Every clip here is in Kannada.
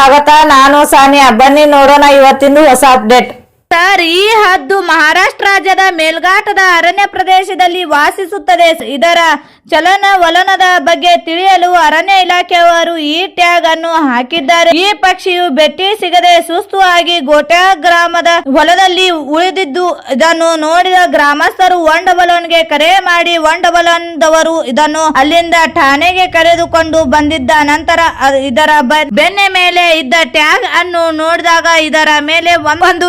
ಸ್ವಾಗತ ನಾನು ಸಾನಿಯಾ ಬನ್ನಿ ನೋಡೋಣ ಇವತ್ತಿಂದು ಹೊಸ ಅಪ್ಡೇಟ್ ಸರ್, ಈ ಹದ್ದು ಮಹಾರಾಷ್ಟ್ರ ರಾಜ್ಯದ ಮೇಲ್ಘಾಟದ ಅರಣ್ಯ ಪ್ರದೇಶದಲ್ಲಿ ವಾಸಿಸುತ್ತದೆ. ಇದರ ಚಲನವಲನದ ಬಗ್ಗೆ ತಿಳಿಯಲು ಅರಣ್ಯ ಇಲಾಖೆಯವರು ಈ ಟ್ಯಾಗ್ ಅನ್ನು ಹಾಕಿದ್ದಾರೆ. ಈ ಪಕ್ಷಿಯು ಬೆಟ್ಟಿ ಸಿಗದೆ ಸುಸ್ತು ಆಗಿ ಗ್ರಾಮದ ಹೊಲದಲ್ಲಿ ಉಳಿದಿದ್ದು, ಇದನ್ನು ನೋಡಿದ ಗ್ರಾಮಸ್ಥರು ಒಂಡಬಲನ್ಗೆ ಕರೆ ಮಾಡಿ ಒಂಡಬಲನ್ದವರು ಇದನ್ನು ಅಲ್ಲಿಂದ ಠಾಣೆಗೆ ಕರೆದುಕೊಂಡು ಬಂದಿದ್ದ ನಂತರ ಇದರ ಬೆನ್ನ ಮೇಲೆ ಇದ್ದ ಟ್ಯಾಗ್ ಅನ್ನು ನೋಡಿದಾಗ ಇದರ ಮೇಲೆ ಒಂದು ಒಂದು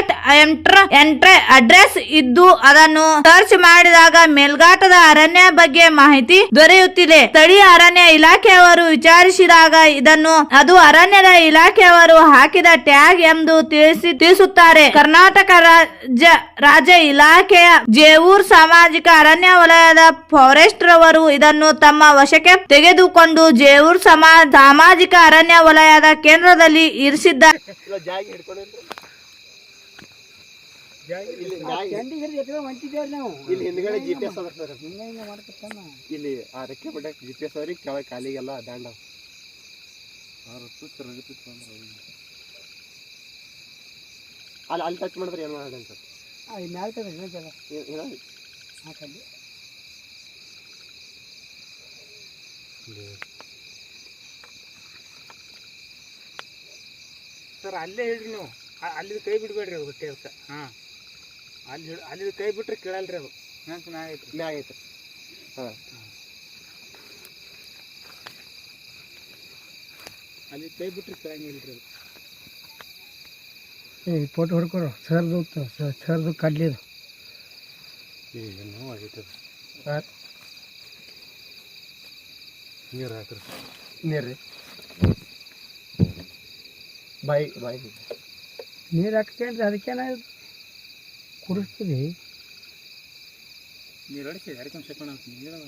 ವೆಬ್ಸೈಟ್ ಎಂಟ್ರ, ಎಂಟ್ರೆ ಅಡ್ರೆಸ್ ಇದ್ದು ಅದನ್ನು ಸರ್ಚ್ ಮಾಡಿದಾಗ ಮೇಲ್ಘಾಟದ ಅರಣ್ಯ ಬಗ್ಗೆ ಮಾಹಿತಿ ದೊರೆಯುತ್ತಿದೆ. ಸ್ಥಳೀಯ ಅರಣ್ಯ ಇಲಾಖೆಯವರು ವಿಚಾರಿಸಿದಾಗ ಇದನ್ನು ಅದು ಅರಣ್ಯದ ಇಲಾಖೆಯವರು ಹಾಕಿದ ಟ್ಯಾಗ್ ಎಂದು ತಿಳಿಸಿ, ತಿಳಿಸುತ್ತಾರೆ. ಕರ್ನಾಟಕ ರಾಜ್ಯ ರಾಜ್ಯ ಇಲಾಖೆಯ ಜೇವೂರ್ ಸಾಮಾಜಿಕ ಅರಣ್ಯ ವಲಯದ ಫಾರೆಸ್ಟ್ ರವರು ಇದನ್ನು ತಮ್ಮ ವಶಕ್ಕೆ ತೆಗೆದುಕೊಂಡು ಜೇವೂರ್ ಸಮಾ, ಸಾಮಾಜಿಕ ಅರಣ್ಯ ವಲಯದ ಕೇಂದ್ರದಲ್ಲಿ ಇರಿಸಿದ್ದಾರೆ ಇಲ್ಲಿ ಹಿಂದ್ಗಡೆ ಜಿ ಪಿ ಎಸ್ ಅದ ಸರ್ ಇಲ್ಲಿ ಆ ರೆಕ್ಕೆ ಬಿಡಕ್ ಜಿ ಪಿ ಎಸ್ ಅವ್ರಿ ಕೆಳಗೆ ಕಾಲಿಗೆಲ್ಲ ದಾಂಡ. ಅಲ್ಲಿ ಅಲ್ಲಿ ಟಚ್ ಮಾಡಿದ್ರೆ ಏನು ಮಾಡೋಣ ಸರ್ ಏನೋ ಸರ್ ಅಲ್ಲೇ ಹೇಳ್ರಿ ನೀವು. ಅಲ್ಲಿ ಅಲ್ಲಿದ್ ಕೈ ಬಿಡಬೇಡ್ರಿ ಅದು ಟೇಲ್ಕ ಹಾಂ. ಅಲ್ಲಿ ಹಿಡ್- ಅಲ್ಲಿ ಕೈ ಬಿಟ್ರೆ ಕೇಳಲ್ರಿ ಅದು. ನಂತ ನಾ ಐತ್ರಿ. ಮ್ಯಾಗ ಐತೆ ಹಾಂ. ಅಲ್ಲಿ ಕೈ ಬಿಟ್ರೆ ಕೇಳಂಗಿಲ್ರಿ ಅದು. ಫೋಟೋ ಹೊಡ್ಕೊಡು. ಸರ್ದು ಸರ್ದು ಕಡ್ಲಿದು ನೋವು ಆಗೈತೆ ನೀರು ಹಾಕ್ರಿ. ನೀರು ರೀ. ಬಾಯಿ ಬಾಯಿ. ನೀರು ಹಾಕ್ತೇನ್ರಿ. ಅದಕ್ಕೇನ ಕುಡಿಸ್ತೀರಿ ನೀರು ಅಡಿಕೆ ನೀರು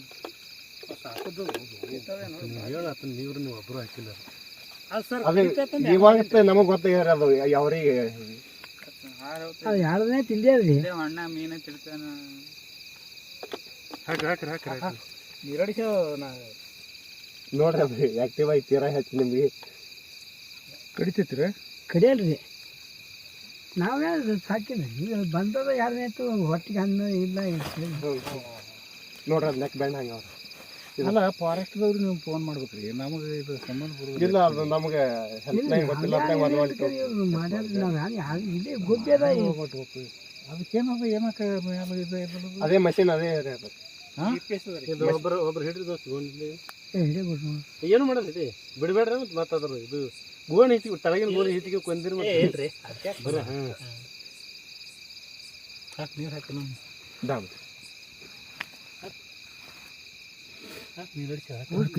ನೀರು ನೀವು ಒಬ್ಬರು ಹಾಕಿಲ್ಲ. ಅದು ಸರ್ ಅದು ಇವಾಗ ನಮಗೆ ಗೊತ್ತಾಗ್ಯಾರ ಅದು ಯಾವ್ರಿಗೆ? ಅದು ಯಾರ್ದನೇ ತಿಂದೇದ್ರಿ ಹಣ್ಣ ಮೀನು ತಿಳ್ತಾನ ಹಾಕ್ರಿ ಹಾಕ್ರಿ ಹಾಕ್ರಿ ನಾ ನೋಡ್ರಿ ಅದು ಆಕ್ಟಿವ್ ಆಗಿ ತೀರಾ ಹೆಚ್ಚು ನಿಮಗೆ. ಕಡಿತೈತ್ರಿ? ಕಡಿಯಲ್ರಿ. ನಾವೇ ಸಾಕಿದ್ರಿ ಈಗ ಬಂದದ ಯಾರನ್ನೇತು ಹೊಟ್ಟಿಗೆ ಅನ್ನ ಇಲ್ಲ ನೋಡ್ರಿ ಅದು ನೆಕ್ ಬ್ಯಾಂಡ್ ಹಂಗ ಅಲ್ಲ ಫಾರೆಸ್ಟ್ದವ್ರು ನೀವು ಫೋನ್ ಮಾಡ್ಬೇಕ್ರಿ. ನಮಗೆ ಇದು ಸಂಬಂಧ ಬರೋದು ಇಲ್ಲ ಅದು ನಮಗೆ ಗೊತ್ತಿಲ್ಲ ಇಲ್ಲೇ ಗುಡ್ಡೆದ ಅದಕ್ಕೇನದ ಏನಕ್ಕೆ ಮೇಲೆ ಇದು ಇದು ಅದೇ ಮಷಿನ್ ಅದೇ ಅದೇ ಅದು. ಇದು ಒಬ್ಬರು ಒಬ್ರು ಹಿಡಿದು ಗುಡ್ ಏನು ಮಾಡೋದು ಇದೆ ಬಿಡಬೇಡ್ರಿ ಮತ್ತೆ ಮತ್ತೆ ಅದ್ರ ಇದು ಗೋಣಿ ಹಿಟ್ಟಿಗೆ ತಳಗಿನ ಗೋಣಿ ಹಿಟ್ಟಿಗೆ ಕೊಂದಿರಿ ಮತ್ತೆ. ಬರ ಹಾಂ. ಹಾಕಿ ನೀರು ಹಾಕಿ ನಮ್ಮ ದಾಮ್.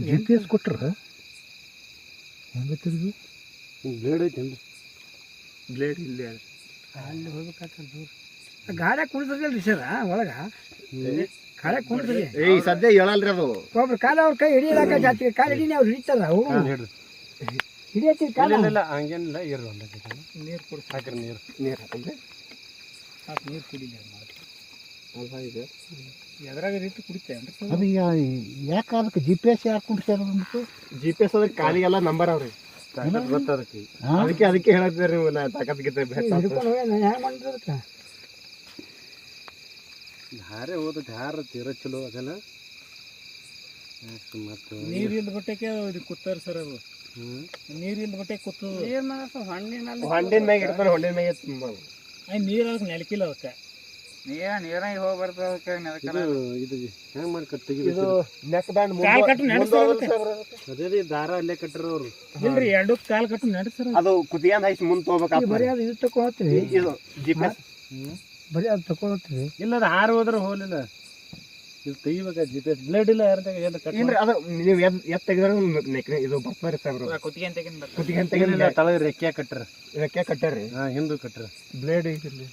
ಜಿ ಪಿ ಎಸ್ ಕೊಟ್ರ? ಹೆಂಗೆ ತಿರುಗಿ ಬ್ಲೇಡ್ ಐತೇನ್ರಿ ಬ್ಲೇಡ್ ಇಲ್ಲೇ. ಅಲ್ಲಿ. ಹೋಗ್ಬೇಕಾಗ್ತದೆ ಸರ್ ಒಳಗ? ಗಾಡ್ಯಾಗ ಕುಣಿದ್ರಿ ಏ ಸದ್ಯ ಹೇಳಲ್ರಿ ಅದು. ಒಬ್ರು ಕಾಲ ಅವ್ರ ಕೈ ಹಿಡಿಯಲಾಕ ಜಾತಿ ಕಾಲ ಹಿಡಿ ಅವ್ರು ಹಿಡಿತಾರ ಅವು ಹಿಡಿಯತ್ತಿ ಕಾಲ. ಇಲ್ಲ ಇಲ್ಲ ಹಂಗೇನಿಲ್ಲ ಇರು ನೀರು ಕುಡಿ ಹಾಕ್ರಿ ನೀರು. ನೀರು ಹಾಕಂದ್ರೆ ಸಾಕು ನೀರು ಕುಡಿಲಿ ಅಲ್ಲ ಇದೆ? ಎದ್ರಾಗ ರೀತಿ ಕುಡಿತೇನ್ರಿ ಅದು ಯಾಕೆ ಅದಕ್ಕೆ ಜಿ ಪಿ ಎಸ್ ಯಾಕೆ ಕುಣಿಸ್ಯಾರ ಅಂದ್ಬಿಟ್ಟು ಜಿ ಪಿ ಎಸ್ ಅದಕ್ಕೆ ಕಾಲಿಗೆಲ್ಲ ನಂಬರ್ ಅವ್ರಿ. ಗೊತ್ತದಕ್ಕೆ. ಅದಕ್ಕೆ ಅದಕ್ಕೆ ಹೇಳತ್ತೀರಿ ನೀವು ನಾ ತಾಕತ್ ಗಿತ್ತ ಹಿಡ್ಕೊಂಡು ಹೋಗಿ ನಾನು ಅದಕ್ಕೆ ಹಾರೆ ಹೋದ ಧಾರ ತೀರ ಚಲೋ ಅದಲ್ಲ. ಮತ್ತು ನೀರಿಲ್ದ ಬಟ್ಟೆಗೆ ಇದು ಕುತ್ತಾರ ಸರ್ ಅದು. ನೀರು ಇಲ್ದ ಬಟ್ಟೆ ಕೂತು ಹಣ್ಣಿನ ಹೊಂಡಿನ ಮ್ಯಾಗ ಇಡ್ತಾನೆ ಹೊಂಡಿನ ಮ್ಯಾಗ ತುಂಬ ನೀರು ಅದಕ್ಕೆ ನೆಲಕಿಲ್ಲ ಅದಕ್ಕೆ. ನೀರ ನೀರಾಗಿ ಹೋಗಿ ಬರ್ತದೆ ಇದು ಇದು ಹೆಂಗ್ ಮಾಡಿ ಇದು ನೆಕ್ ಬ್ಯಾಂಡ್ ಕಾಲ್ ಕಟ್ಟು ನಡೆಸ್ತಾರೆ ಅದೇ ರೀ ದಾರ ಅಲ್ಲೇ ಕಟ್ಟರು ಅವ್ರು. ಇಲ್ರಿ ಎರಡು ಕಾಲ್ ಕಟ್ಟು ನಡೆಸ್ತಾರೆ ಅದು ಕುದಿಯಾನ ಐಸ್ ಮುಂದೆ ಬರೀ ತಗೋಬೇಕು ಅದು ಇದು ತಗೊಳತ್ತೀವಿ ಇದು ಜಿ ಪಿ ಎಸ್ ಬರೀ ಅದು ತಗೊಳತ್ತೀವಿ ಇಲ್ಲ ಅದು ಹಾರು ಹೋದ್ರೆ ಹೋಲಿಲ್ಲ ಇದು ತೆಗಿಬೇಕಾ ಜಿ ಪಿ ಎಸ್ ಬ್ಲೇಡ್ ಇಲ್ಲ ಯಾರ್ದಾಗ ಏನು ಕಟ್ ಇಲ್ರಿ ಅದು ನೀವು ಎದ್ ಎತ್ ತೆಗೆದ್ರೆ ನೆಕ್ ಇದು ಬರ್ತಾರೆ ಸಾಬ್ರು ಕುತ್ತಿಗೆ ತೆಗಿನ ಕುತ್ತಿಗೆ ಅಂತ ತೆಗಿಲಿಲ್ಲ ತಳಗ ರೆಕ್ಕೆ ಕಟ್ಟರ ರೆಕ್ಕೆ ಕಟ್ಟಾರಿ ಹಾಂ ಹಿಂದೂ ಕಟ್ಟರ ಬ್ಲೇಡ್ ಐತಿರ್ಲಿ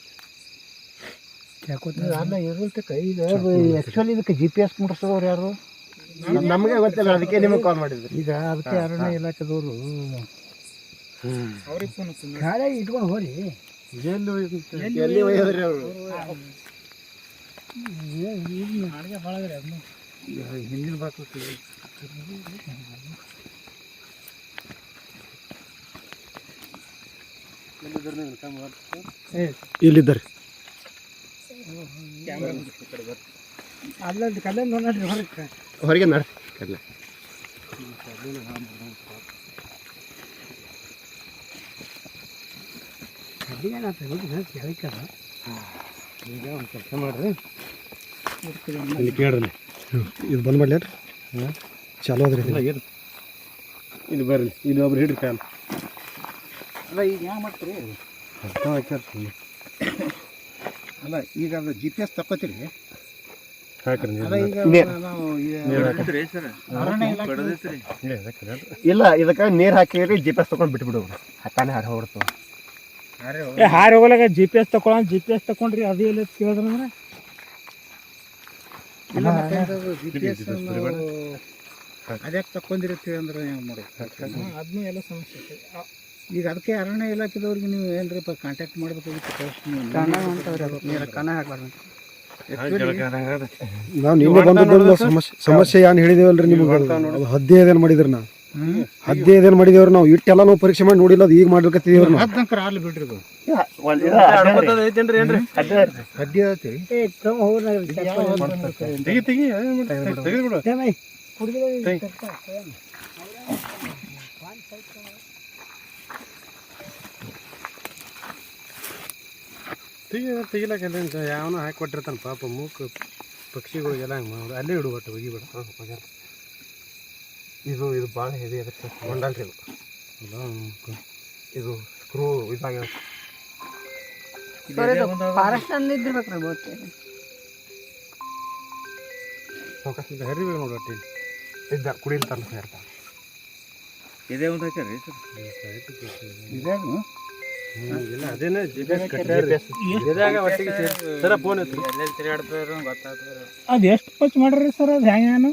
ಅಲ್ಲ ಇರುತ್ತೆ ಕೈ ಆ್ಯಕ್ಚುಲಿ ಇದಕ್ಕೆ ಜಿ ಪಿ ಎಸ್ ಮುಟ್ಸೋರು ಯಾರು? ನಮಗೆ ಗೊತ್ತಿಲ್ಲ ಅದಕ್ಕೆ ನಿಮಗೆ ಕಾಲ್ ಮಾಡಿದ್ರಿ. ಈಗ ಅದಕ್ಕೆ ಅರಣ್ಯ ಇಲಾಖೆದವರು ಅವ್ರಿಗೆ ಫೋನ್ ಗಾಳಿಯಾಗಿ ಇಟ್ಕೊಂಡು ಹೋರಿ. ಎಲ್ಲಿ ಒಯ್ಯೋದ್ರಿ ಅವರು ಅಡುಗೆ ಭಾಳ ಅದನ್ನ ಹಿಂದಿನ ಬಾಕಿ ಇಲ್ಲಿದ್ದಾರೆ ಅಲ್ಲ ಕಲ್ಯಾಣ ನೋಡ್ರಿ ಹೊರಗೆ. ಹೊರಗೆ ನಡ್ರಿ. ಕಡ್ಲೆ ಈಗ ಒಂದು ಕೆಲಸ ಮಾಡ್ರಿ. ಇಲ್ಲಿ ಕೇಳ್ರಿ ಇದು ಬಂದ್ ಮಾಡ್ಲಿ ಹಾಂ? ಚಲೋ ಅದ್ರಿ ಇದು. ಇಲ್ಲಿ ಬರ್ರಿ ಇಲ್ಲಿ ಒಬ್ರು ಹಿಡ್ರಿ ಕಾಲ್. ಅಲ್ಲ ಈಗ ಯಾವ ಮಾಡ್ತೀರಿ? ಅಲ್ಲ ಈಗ ಅದು ಜಿ ಪಿ ಎಸ್ ತಕ್ಕೋತೀರಿ. ಇಲ್ಲ ಇದಕ್ಕೆ ನೀರು ಹಾಕಿರಿ ಜಿ ಪಿ ಎಸ್ ತೊಗೊಂಡು ಬಿಟ್ಬಿಡು ಹಾಕಾನೆ ಹಾಡು ಹೋಗ್ಬಿಡ್ತಾವ ಏ ಹಾರಿ ಹೋಗಲಾಗ ಜಿ ಪಿ ಎಸ್ ತಗೊಳ ಜಿ ಪಿ ಎಸ್ ತಗೊಂಡ್ರಿ ಅದು ಎಲ್ಲ ಕೇಳಿದ್ರಂದ್ರೆ ಇಲ್ಲ ಮತ್ತೆ ಜಿ ಪಿ ಎಸ್ ಅದ್ಯಾಕೆ ತಕ್ಕೊಂಡಿರ್ತೀವಿ ಅಂದ್ರೆ ಏನು ಮಾಡಿ ಅದನ್ನೂ ಎಲ್ಲ ಸಮಸ್ಯೆ ಈಗ ಅದಕ್ಕೆ ಅರಣ್ಯ ಇಲಾಖೆದವ್ರಿಗೆ ನೀವು ಏನ್ರಿ ಕಾಂಟ್ಯಾಕ್ಟ್ ಮಾಡ್ಬೇಕಾಗಿತ್ತು ಫಸ್ಟ್ ನೀವು? ನಾವು ನಿನ್ನೆ ಬಂದದ್ದು ಸಮಸ್ಯೆ ಸಮಸ್ಯೆ ಏನ್ ಹೇಳಿದೇವಲ್ರಿ ನಿಮ್ಗೆ? ಅದು ಹದ್ದೆ ಅದೇನ್ ಮಾಡಿದ್ರಿ ನಾವು ಹದ್ದೆ ಅದೇನ್ ಮಾಡಿದೇವ್ರಿ ನಾವು? ಇಟ್ಟೆಲ್ಲ ನಾವು ಪರೀಕ್ಷೆ ಮಾಡಿ ನೋಡಿಲ್ಲ ಅದು ಈಗ ಮಾಡ್ಲಿಕತ್ತಿದೇವ್ರಿ ನಾವು ಅಲ್ಲಿ ಬಿಡ್ರಿ ಅದು ತೆಗಿ ತೆಗಿ ತೆಗೆದ್ಬಿಡು ತೆಗಿ ಯಾವನ ಹಾಕಿ ಕೊಟ್ಟಿರ್ತಾನೆ ಪಾಪ ಮೂಕ್ ಪಕ್ಷಿಗಳಿಗೆಲ್ಲ ಹಂಗೆ ಮಾಡೋದು. ಅಲ್ಲೇ ಇಡು ಒಟ್ಟು ಒಗಿಬೇಡ. ಹಾಂ ಹೋಗ್ಯಾರ ಇದು ಇದು ಭಾಳ ಹೆವಿ ಆಗುತ್ತೆ. ಹೊಂಡಲ್ರಿ ಇದು. ಇದು, ಸ್ಕ್ರೂ ಇದಾಗ ಸಾವಕಾಶ ಇದು ಹರಿಬೇಕು ನೋಡಿ ಒಟ್ಟು ಇಲ್ಲಿ ಇದ್ದ ಕುಡಿಲ್ತಾನ ಸೇರ್ತಾನೆ ಇದೇ ಒಂದು ಹಾಕ್ಯಾರಿ ಇದೇ ಇಲ್ಲ ಅದೇನೇ ಜಿ ಪಿ ಎಸ್ ಇದಾಗ ಒಟ್ಟಿಗೆ ಸೇರಿ ಫೋನ್ ಅದು ಎಷ್ಟು ಪಚ್ ಮಾಡ್ರಿ ಸರ್ ಅದು ಹೆಂಗೆ